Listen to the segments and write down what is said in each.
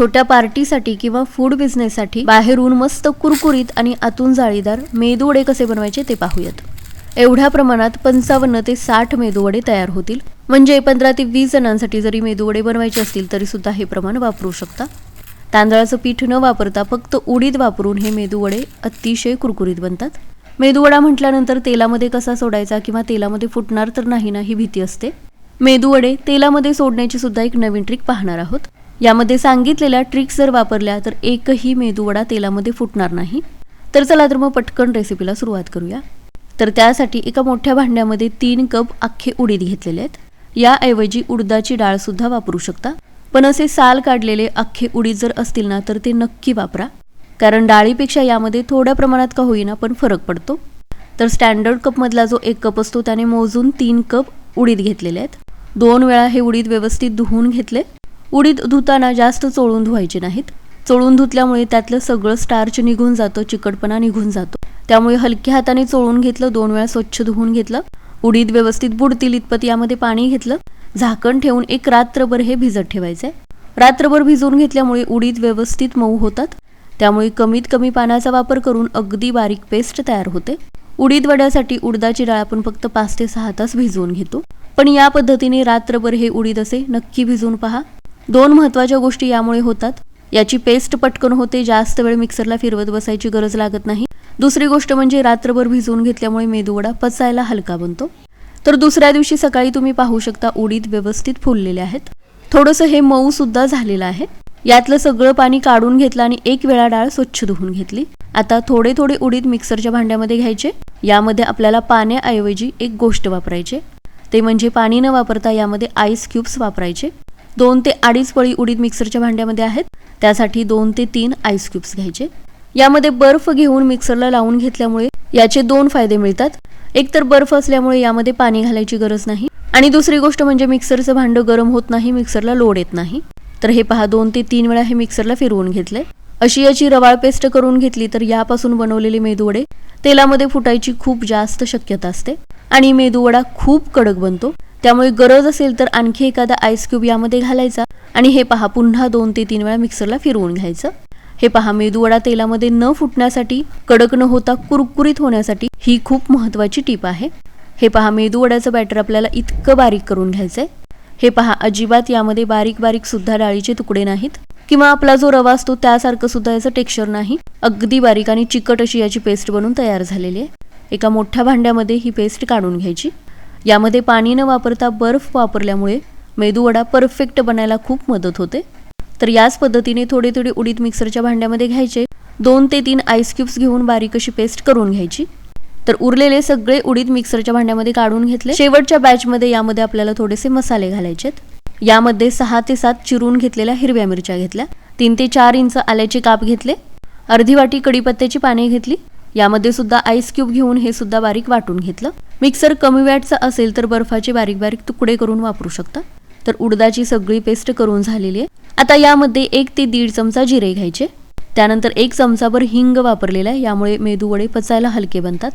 छोट्या पार्टीसाठी किंवा फूड बिझनेससाठी बाहेरून मस्त कुरकुरीत आणि आतून जाळीदार मेदूवडे कसे बनवायचे ते पाहूयात. एवढ्या प्रमाणात पंचावन्न ते साठ मेदूवडे तयार होतील. म्हणजे पंधरा ते वीस जणांसाठी जरी मेदूवडे बनवायचे असतील तरी सुद्धा हे प्रमाण वापरू शकता. तांदळाचं पीठ न वापरता फक्त उडीद वापरून हे मेदूवडे अतिशय कुरकुरीत बनतात. मेदूवडा म्हटल्यानंतर तेलामध्ये कसा सोडायचा किंवा तेलामध्ये फुटणार तर नाही ना ही भीती असते. मेदूवडे तेलामध्ये सोडण्याची सुद्धा एक नवीन ट्रिक पाहणार आहोत. यामध्ये सांगितलेल्या ट्रिक्स जर वापरल्या तर एकही मेदूवडा तेलामध्ये फुटणार नाही. तर चला तर मग पटकन रेसिपीला सुरुवात करूया. तर त्यासाठी एका मोठ्या भांड्यामध्ये तीन कप अख्खे उडीद घेतलेले आहेत. याऐवजी उडदाची डाळसुद्धा वापरू शकता. पण असे साल काढलेले अख्खे उडीद जर असतील ना तर ते नक्की वापरा. कारण डाळीपेक्षा यामध्ये थोड्या प्रमाणात का होईना पण फरक पडतो. तर स्टँडर्ड कपमधला जो एक कप असतो त्याने मोजून तीन कप उडीद घेतलेले आहेत. दोन वेळा हे उडीद व्यवस्थित धुवून घेतले. उडीद धुताना जास्त चोळून धुवायचे नाहीत. चोळून धुतल्यामुळे त्यातलं सगळं स्टार्च निघून जातं चिकटपणा निघून जातो. त्यामुळे हलक्या हाताने चोळून घेतलं दोन वेळा स्वच्छ धुवून घेतलं उडीद व्यवस्थित बुडतील इतपत यामध्ये पाणी घेतलं झाकण ठेवून एक रात्रभर हे भिजत ठेवायचं आहे रात्रभर भिजवून घेतल्यामुळे उडीद व्यवस्थित मऊ होतात. त्यामुळे कमीत कमी पाण्याचा वापर करून अगदी बारीक पेस्ट तयार होते. उडीद वड्यासाठी उडदाची डाळ आपण फक्त पाच ते सहा तास भिजवून घेतो. पण या पद्धतीने रात्रभर हे उडीद असे नक्की भिजवून पहा. दोन महत्त्वाच्या गोष्टी यामुळे होतात. याची पेस्ट पटकन होते जास्त वेळ मिक्सरला फिरवत बसायची गरज लागत नाही. दुसरी गोष्ट म्हणजे रात्रभर भिजवून घेतल्यामुळे मेदूवडा पचायला हलका बनतो. तर दुसऱ्या दिवशी सकाळी तुम्ही पाहू शकता उडीद व्यवस्थित फुललेले आहेत. थोडंसं हे मऊ सुद्धा झालेलं आहे. यातलं सगळं पाणी काढून घेतलं आणि एक वेळा डाळ स्वच्छ धुवून घेतली. आता थोडे थोडे उडीद मिक्सरच्या भांड्यामध्ये घ्यायचे. यामध्ये आपल्याला पाण्याऐवजी एक गोष्ट वापरायचे ते म्हणजे पाणी न वापरता यामध्ये आईस क्यूब्स वापरायचे. दोन ते अडीच पळी उडीद मिक्सरच्या भांड्यामध्ये आहेत. त्यासाठी दोन ते तीन आईस क्यूब्स घ्यायचे. यामध्ये बर्फ घेऊन मिक्सरला लावून घेतल्यामुळे याचे दोन फायदे मिळतात. एक तर बर्फ असल्यामुळे यामध्ये पाणी घालायची गरज नाही. आणि दुसरी गोष्ट म्हणजे मिक्सरचं भांडं गरम होत नाही मिक्सरला लोड येत नाही. तर हे पहा दोन ते तीन वेळा हे मिक्सरला फिरवून घेतले अशी याची रवाळ पेस्ट करून घेतली तर यापासून बनवलेले मेदूवडे तेलामध्ये फुटायची खूप जास्त शक्यता असते. आणि मेदूवडा खूप कडक बनतो. त्यामुळे गरज असेल तर आणखी एखादा आईस क्यूब यामध्ये घालायचा. आणि हे पहा पुन्हा दोन ते तीन वेळा मिक्सरला फिरवून घ्यायचं. हे पहा मेदूवडा तेलामध्ये न फुटण्यासाठी कडक न होता कुरकुरीत होण्यासाठी ही खूप महत्वाची टीप आहे. हे पहा मेदूवड्याचं बॅटर आपल्याला इतकं बारीक करून घ्यायचंय. हे पहा अजिबात यामध्ये बारीक बारीक सुद्धा डाळीचे तुकडे नाहीत. किंवा आपला जो रवा असतो त्यासारखं सुद्धा याचं टेक्स्चर नाही. अगदी बारीक आणि चिकट अशी याची पेस्ट बनून तयार झालेली आहे. एका मोठ्या भांड्यामध्ये ही पेस्ट काढून घ्यायची. यामध्ये पाणी न वापरता बर्फ वापरल्यामुळे मेदूवडा परफेक्ट बनायला खूप मदत होते. तर याच पद्धतीने थोडे थोडे उडीद मिक्सरच्या भांड्यामध्ये घ्यायचे. दोन ते तीन आईस क्यूब्स घेऊन बारीक अशी पेस्ट करून घ्यायची. तर उरलेले सगळे उडीद मिक्सरच्या भांड्यामध्ये काढून घेतले. शेवटच्या बॅचमध्ये यामध्ये आपल्याला थोडेसे मसाले घालायचे यामध्ये सहा ते सात चिरून घेतलेल्या हिरव्या मिरच्या घेतल्या. तीन ते चार इंच आल्याचे काप घेतले. अर्धी वाटी कडीपत्त्याची पाने घेतली. यामध्ये सुद्धा आईस क्यूब घेऊन हे सुद्धा बारीक वाटून घेतलं. मिक्सर कमी वॅटचा असेल तर बर्फाचे बारीक बारीक तुकडे करून वापरू शकता. तर उडदाची सगळी पेस्ट करून झालेली आहे. आता यामध्ये एक ते दीड चमचा जिरे घ्यायचे. त्यानंतर एक चमचाभर हिंग वापरलेला आहे. यामुळे मेदूवडे पचायला हलके बनतात.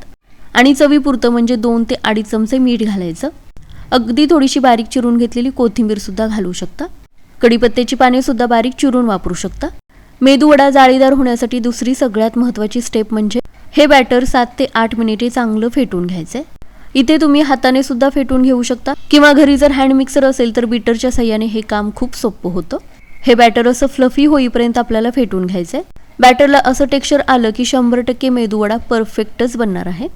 आणि चवीपुरतं म्हणजे दोन ते अडीच चमचे मीठ घालायचं. अगदी थोडीशी बारीक चिरून घेतलेली कोथिंबीर सुद्धा घालू शकता. कडीपत्त्याची पाने सुद्धा बारीक चिरून वापरू शकता. मेदूवडा जाळीदार होण्यासाठी दुसरी सगळ्यात महत्त्वाची स्टेप म्हणजे हे बॅटर सात ते आठ मिनिटे चांगलं फेटून घ्यायचंय. इथे तुम्ही हाताने सुद्धा फेटून घेऊ शकता. किंवा घरी जर हँड मिक्सर असेल तर बीटरच्या सहाय्याने हे काम खूप सोपं होतं. हे बॅटर असं फ्लफी होईपर्यंत आपल्याला फेटून घ्यायचंय. बॅटरला असं टेक्स्चर आलं की शंभर टक्के मेदूवडा परफेक्टच बनणार आहे.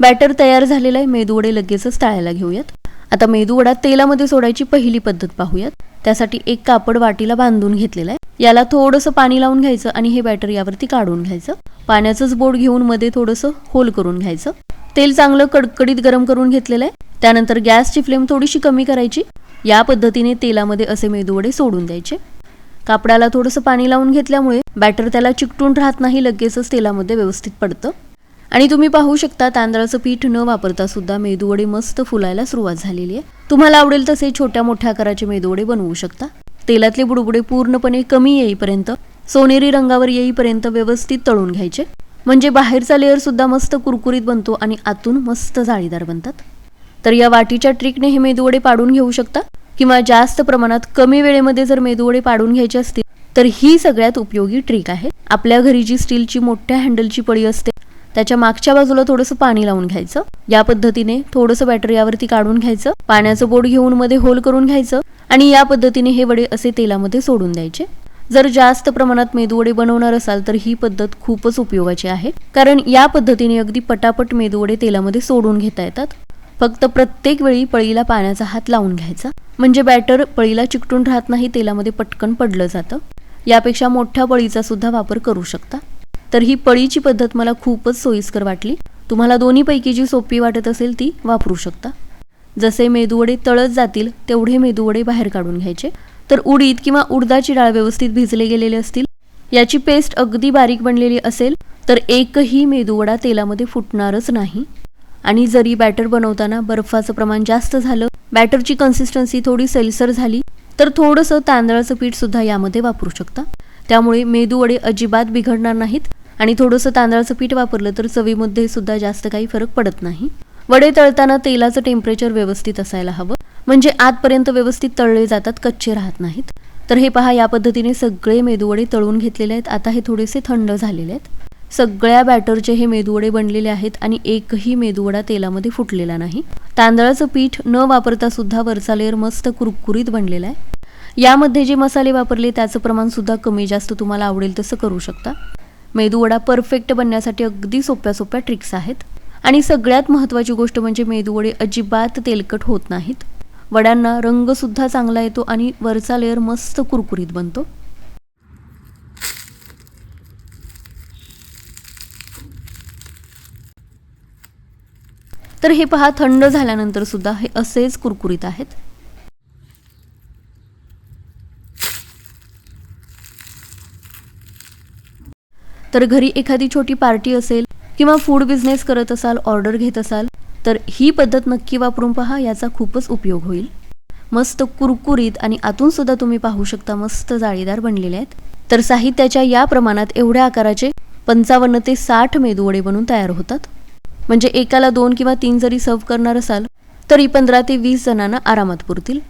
बॅटर तयार झालेला आहे. मेदूवडे लगेचच तळायला घेऊयात. आता मेदूवडा तेलामध्ये सोडायची पहिली पद्धत पाहूयात. त्यासाठी एक कापड वाटीला बांधून घेतलेलं आहे. याला थोडंसं पाणी लावून घ्यायचं आणि हे बॅटर यावरती काढून घ्यायचं. पाण्याचंच बोट घेऊन मध्ये थोडंसं होल करून घ्यायचं. तेल चांगलं कडकडीत गरम करून घेतलेलं आहे. त्यानंतर गॅसची फ्लेम थोडीशी कमी करायची. या पद्धतीने तेलामध्ये असे मेदूवडे सोडून द्यायचे. कापडाला थोडंसं पाणी लावून घेतल्यामुळे बॅटर त्याला चिकटून राहत नाही लगेचच तेलामध्ये व्यवस्थित पडतं. आणि तुम्ही पाहू शकता तांदळाचं पीठ न वापरता सुद्धा मेदूवडे मस्त फुलायला सुरुवात झालेली आहे. तुम्हाला आवडेल तसे छोट्या मोठ्या आकाराचे मेदूवडे बनवू शकता. तेलातले बुडबुडे पूर्णपणे कमी येईपर्यंत सोनेरी रंगावर येईपर्यंत व्यवस्थित तळून घ्यायचे. म्हणजे बाहेरचा लेअर सुद्धा मस्त कुरकुरीत बनतो आणि आतून मस्त जाळीदार बनतात. तर या वाटीच्या ट्रिकने हे मेदूवडे पाडून घेऊ शकता. किंवा जास्त प्रमाणात कमी वेळेमध्ये जर मेदूवडे पाडून घ्यायचे असतील तर ही सगळ्यात उपयोगी ट्रिक आहे. आपल्या घरी जी स्टीलची मोठ्या हँडलची पळी असते त्याच्या मागच्या बाजूला थोडंसं पाणी लावून घ्यायचं. या पद्धतीने थोडंसं बॅटर यावरती काढून घ्यायचं. पाण्याचं बोट घेऊन मध्ये होल करून घ्यायचं. आणि या पद्धतीने हे वडे असे तेलामध्ये सोडून द्यायचे. जर जास्त प्रमाणात मेदूवडे बनवणार असाल तर ही पद्धत खूपच उपयोगाची आहे. कारण या पद्धतीने अगदी पटापट मेदूवडे तेलामध्ये सोडून घेता येतात. फक्त प्रत्येक वेळी पळीला पाण्याचा हात लावून घ्यायचा. म्हणजे बॅटर पळीला चिकटून राहत नाही तेलामध्ये पटकन पडलं जातं. यापेक्षा मोठ्या पळीचा सुद्धा वापर करू शकता. तर ही पळीची पद्धत मला खूपच सोयीस्कर वाटली. तुम्हाला दोन्हीपैकी जी सोपी वाटत असेल ती वापरू शकता. जसे मेदूवडे तळत जातील तेवढे मेदूवडे बाहेर काढून घ्यायचे. तर उडीद किंवा उडदाची डाळ व्यवस्थित भिजले गेलेले असतील याची पेस्ट अगदी बारीक बनलेली असेल तर एकही मेदूवडा तेलामध्ये फुटणारच नाही. आणि जरी बॅटर बनवताना बर्फाचं प्रमाण जास्त झालं बॅटरची कन्सिस्टन्सी थोडी सैलसर झाली तर थोडंसं तांदळाचं पीठ सुद्धा यामध्ये वापरू शकता. त्यामुळे मेदूवडे अजिबात बिघडणार नाहीत आणि थोडंसं तांदळाचं पीठ वापरलं तर चवीमध्ये सुद्धा जास्त काही फरक पडत नाही. वडे तळताना तेलाचं टेम्परेचर व्यवस्थित असायला हवं. म्हणजे आतपर्यंत व्यवस्थित तळले जातात कच्चे राहत नाहीत. तर हे पहा या पद्धतीने सगळे मेदूवडे तळून घेतलेले आहेत. आता हे थोडेसे थंड झालेले आहेत. सगळ्या बॅटरचे हे मेदूवडे बनलेले आहेत आणि एकही मेदूवडा तेलामध्ये फुटलेला नाही. तांदळाचं पीठ न वापरता सुद्धा वरचा लेअर मस्त कुरकुरीत बनलेला आहे. यामध्ये जे मसाले वापरले त्याचं प्रमाण सुद्धा कमी जास्त तुम्हाला आवडेल तसं करू शकता. मेदूवडा परफेक्ट बनण्यासाठी अगदी सोप्या सोप्या ट्रिक्स आहेत. आणि सगळ्यात महत्त्वाची गोष्ट म्हणजे मेदूवडे अजिबात तेलकट होत नाहीत. वड्यांना रंगसुद्धा चांगला येतो आणि वरचा लेअर मस्त कुरकुरीत बनतो. तर हे पहा थंड झाल्यानंतर सुद्धा हे असेच कुरकुरीत आहेत. तर घरी एखादी छोटी पार्टी असेल किंवा फूड बिझनेस करत असाल ऑर्डर घेत असाल तर ही पद्धत नक्की वापरून पहा याचा खूपच उपयोग होईल. मस्त कुरकुरीत आणि आतून सुद्धा तुम्ही पाहू शकता मस्त जाळीदार बनलेले आहेत. तर साहित्याच्या या प्रमाणात एवढ्या आकाराचे पंचावन्न ते साठ मेदूवडे बनून तयार होतात. म्हणजे एकाला दोन किंवा तीन जरी सर्व करणार असाल तरी पंधरा ते वीस जणांना आरामात पुरतील.